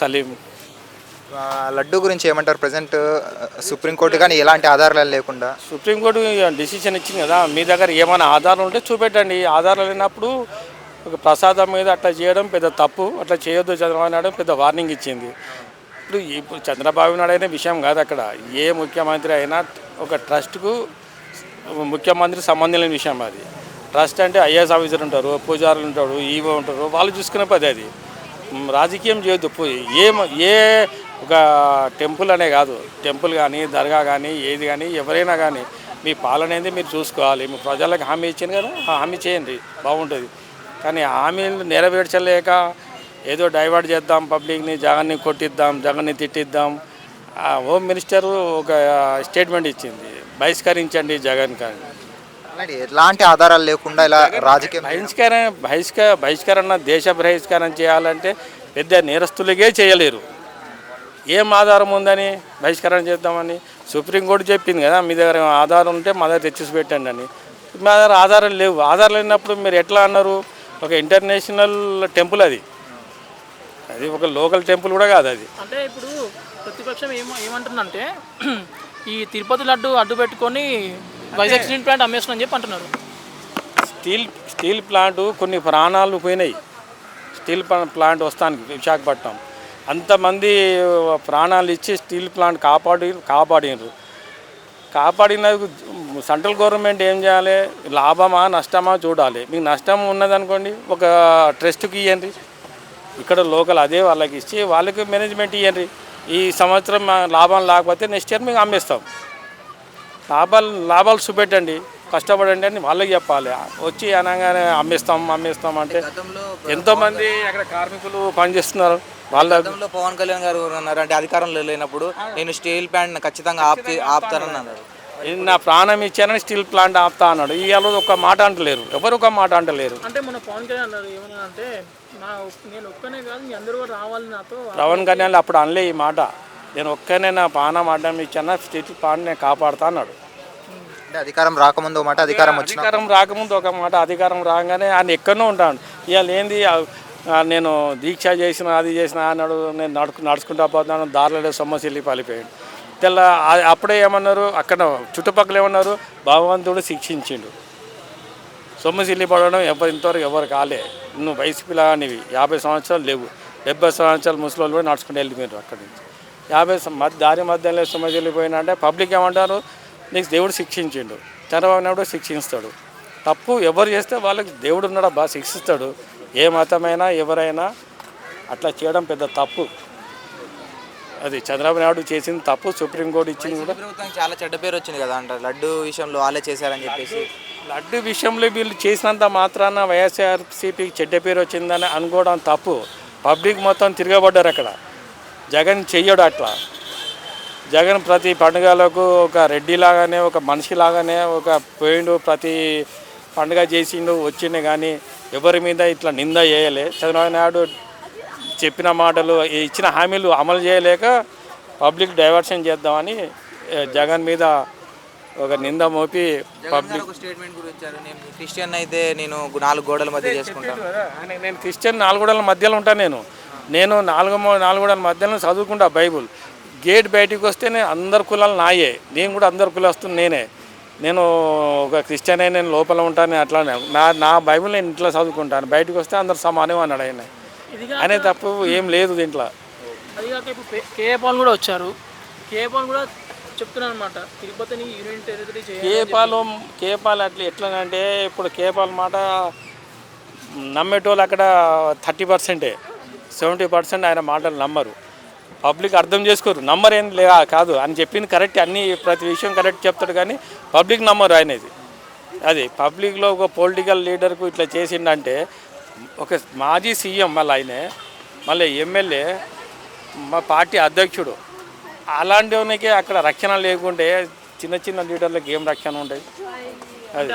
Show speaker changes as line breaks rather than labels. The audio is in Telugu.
సలీం.
లడ్డు గురించి ఏమంటారు? ప్రజెంట్ సుప్రీంకోర్టు కానీ ఎలాంటి ఆధారాలు లేకుండా.
సుప్రీంకోర్టు డిసిషన్ ఇచ్చింది కదా మీ దగ్గర ఏమైనా ఆధారం ఉంటే చూపెట్టండి. ఆధారాలు లేనప్పుడు ఒక ప్రసాదం మీద అట్లా చేయడం పెద్ద తప్పు అట్లా చేయొద్దు చంద్రబాబు నాయుడు పెద్ద వార్నింగ్ ఇచ్చింది. ఇప్పుడు ఇప్పుడు చంద్రబాబు నాయుడు అనే విషయం కాదు అక్కడ. ఏ ముఖ్యమంత్రి అయినా ఒక ట్రస్ట్కు ముఖ్యమంత్రి సంబంధం లేని విషయం అది. ట్రస్ట్ అంటే ఐఏఎస్ ఆఫీసర్ ఉంటారు పూజారులు ఉంటారు ఈవో ఉంటారు వాళ్ళు చూసుకునే పది అది. రాజకీయం చేయొద్దు. ఏ ఏ ఒక టెంపుల్ అనే కాదు. టెంపుల్ కానీ దర్గా కానీ ఏది కానీ ఎవరైనా కానీ మీ పాలనేది మీరు చూసుకోవాలి. మీ ప్రజలకు హామీ ఇచ్చింది కదా హామీ చేయండి. బాగుంటుంది. కానీ హామీలు నెరవేర్చలేక ఏదో డైవర్ట్ చేద్దాం పబ్లిక్ని జగన్ని కొట్టిద్దాం జగన్ని తిట్టిద్దాం. ఆ హోమ్ మినిస్టర్ ఒక స్టేట్మెంట్ ఇచ్చింది. బహిష్కరించండి జగన్ కానీ.
అలాంటి ఎలాంటి ఆధారాలు లేకుండా ఇలా రాజకీయం
బహిష్కరణ బహిష్క బహిష్కరణ దేశ బహిష్కరణ చేయాలంటే పెద్ద నేరస్తులకే చేయలేరు. ఏం ఆధారం ఉందని బహిష్కరణ చేద్దామని సుప్రీంకోర్టు చెప్పింది కదా మీ దగ్గర ఆధారం ఉంటే మా దగ్గర తెచ్చేసి పెట్టండి అని. మా దగ్గర ఆధారాలు లేవు. ఆధారాలు లేనప్పుడు మీరు ఎట్లా అన్నారు? ఒక ఇంటర్నేషనల్ టెంపుల్ అది. అది ఒక లోకల్ టెంపుల్ కూడా కాదు అది.
అంటే ఇప్పుడు ప్రతిపక్షం ఏమ ఏమంటుందంటే ఈ తిరుపతి లడ్డు అడ్డు పెట్టుకొని వైజాగ్ స్టీల్ ప్లాంట్ అమ్మేస్తున్నా అని చెప్పి అంటున్నారు.
స్టీల్ స్టీల్ ప్లాంట్ కొన్ని ప్రాణాలు పోయినాయి. స్టీల్ ప్లా- ప్లాంట్ వస్తానికి విశాఖపట్నం. అంతమంది ప్రాణాలు ఇచ్చి స్టీల్ ప్లాంట్ కాపాడి కాపాడినారు. కాపాడిన సెంట్రల్ గవర్నమెంట్ ఏం చేయాలి? లాభమా నష్టమా చూడాలి. మీకు నష్టం ఉన్నదనుకోండి ఒక ట్రస్ట్కి ఇవ్వండి ఇక్కడ లోకల్ అదే వాళ్ళకి ఇచ్చి వాళ్ళకి మేనేజ్మెంట్ ఇవ్వండి ఈ సంవత్సరం లాభం లేకపోతే నెక్స్ట్ ఇయర్ మీకు అమ్మేస్తాం. లాభాలు లాభాలు చూపెట్టండి కష్టపడండి అని వాళ్ళకి చెప్పాలి. వచ్చి అనగానే అమ్మేస్తాం అమ్మేస్తాం అంటే ఎంతోమంది అక్కడ కార్మికులు పనిచేస్తున్నారు. వాళ్ళ
గతంలో పవన్ కళ్యాణ్ గారు ఉన్నారు అంటే అధికారంలో లేనప్పుడు నేను స్టీల్ ప్లాంట్ ఖచ్చితంగా ఆపి ఆపుతానని అన్నారు.
నా ప్రాణం ఇచ్చానని స్టీల్ ప్లాంట్ ఆపుతా అన్నాడు. ఇవాళ ఒక మాట అంటలేరు. ఎవరు ఒక మాట అంటలేరు.
అంటే మన పవన్ కళ్యాణ్ అన్నారు ఏమన్నా అంటే నా నేను ఒక్కనే కాదు మీ అందరూ కూడా రావాలి నాతో.
పవన్ కళ్యాణ్ అప్పుడు అనలే ఈ మాట. నేను ఒక్కనే నా ప్రాణం అడ్డం ఇచ్చాను స్టీల్ ప్లాంట్ నేను కాపాడుతా అన్నాడు.
అంటే అధికారం రాకముందు ఒక మాట అధికారం
అధికారం రాకముందు ఒక మాట అధికారం రాగానే ఆయన ఎక్కడో ఉంటాడు. ఇవాళ ఏంది నేను దీక్ష చేసిన అది చేసిన అన్నాడు నేను నడుకు నడుచుకుంటా పోతున్నాను దారిలో సమస్యలు పలిపోయాడు. తెల్ల అప్పుడే ఏమన్నారు అక్కడ చుట్టుపక్కల ఏమన్నారు భగవంతుడు శిక్షించిండు. సొమ్మసిల్లి పడడం ఎవరు ఇంతవరకు ఎవరు కాలే. నువ్వు వయసు పిల్లనివి యాభై సంవత్సరాలు లేవు. డెబ్బై సంవత్సరాలు ముసలి కూడా నడుచుకుంటూ వెళ్ళిపోయారు అక్కడి నుంచి. యాభై మధ్య దారి మధ్యలో సొమ్మసిల్లిపోయినా అంటే పబ్లిక్ ఏమంటారు? నీకు దేవుడు శిక్షించిండు. చంద్రబాబు నాయుడు శిక్షిస్తాడు. తప్పు ఎవరు చేస్తే వాళ్ళకి దేవుడు ఉన్నాడు? బాగా శిక్షిస్తాడు. ఏ మతమైనా ఎవరైనా అట్లా చేయడం పెద్ద తప్పు. అది చంద్రబాబు నాయుడు చేసింది తప్పు సుప్రీంకోర్టు ఇచ్చింది కూడా.
చాలా చెడ్డ పేరు వచ్చింది కదా అంటారు. లడ్డు విషయంలో వాళ్ళే చేశారని చెప్పేసి.
లడ్డు విషయంలో వీళ్ళు చేసినంత మాత్రాన వైఎస్ఆర్సీపీకి చెడ్డ పేరు వచ్చిందని అనుకోవడం తప్పు. పబ్లిక్ మొత్తం తిరగబడ్డారు అక్కడ. జగన్ చెయ్యడు అట్లా. జగన్ ప్రతి పండుగలకు ఒక రెడ్డి లాగానే ఒక మనిషి లాగానే ఒక పోయిండు ప్రతి పండుగ చేసిండు వచ్చిండు కానీ ఎవరి మీద ఇట్లా నింద చేయలే. చంద్రబాబు నాయుడు చెప్పిన మాటలు ఇచ్చిన హామీలు అమలు చేయలేక పబ్లిక్ డైవర్షన్ చేద్దామని జగన్ మీద ఒక నింద మోపి
ఒక స్టేట్మెంట్ కూడా ఇచ్చారు నేను క్రిస్టియన్ అయితే నేను నాలుగు గోడల మధ్య చేసుకుంటాను.
నేను క్రిస్టియన్ నాలుగుడల మధ్యలో ఉంటాను నేను. నేను నాలుగు నాలుగుడల మధ్యలో చదువుకుంటా బైబుల్. గేట్ బయటికి వస్తే నేను అందరు కులాలు నాయే. నేను కూడా అందరు కులస్తుని నేనే. నేను ఒక క్రిస్టియన్ అయి నేను లోపల ఉంటాను అట్లానే. నా నా బైబిల్ నేను ఇంట్లో చదువుకుంటాను. బయటకు వస్తే అందరు సమానం అన్నాడు ఆయన. అనే తప్పు ఏం లేదు దీంట్లో.
అది కాక ఇప్పుడు పే- కేఏ పాల్ కూడా వచ్చారు. కేఏ పాల్ కూడా చెప్తున్నాను అనమాట తిరుపతిని యూనియన్ టెరిటరీ
కేపాలు కేపాలు అట్లా ఎట్లనంటే ఇప్పుడు కేపాల మాట నమ్మేటోళ్ళు అక్కడ థర్టీ పర్సెంటే. సెవెంటీ పర్సెంట్ ఆయన మాటలు నమ్మరు. పబ్లిక్ అర్థం చేసుకోరు. నమ్మరు ఏం లే కాదు. అని చెప్పింది కరెక్ట్. అన్ని ప్రతి విషయం కరెక్ట్ చెప్తాడు కానీ పబ్లిక్ నమ్మరు ఆయనది. అది పబ్లిక్లో ఒక పొలిటికల్ లీడర్కు ఇట్లా చేసిండంటే ఒక మాజీ సీఎం మళ్ళీ ఆయనే మళ్ళీ ఎమ్మెల్యే మా పార్టీ అధ్యక్షుడు. అలాంటివనికే అక్కడ రక్షణ లేకుంటే చిన్న చిన్న లీడర్లకు ఏం రక్షణ ఉంటుంది
అది.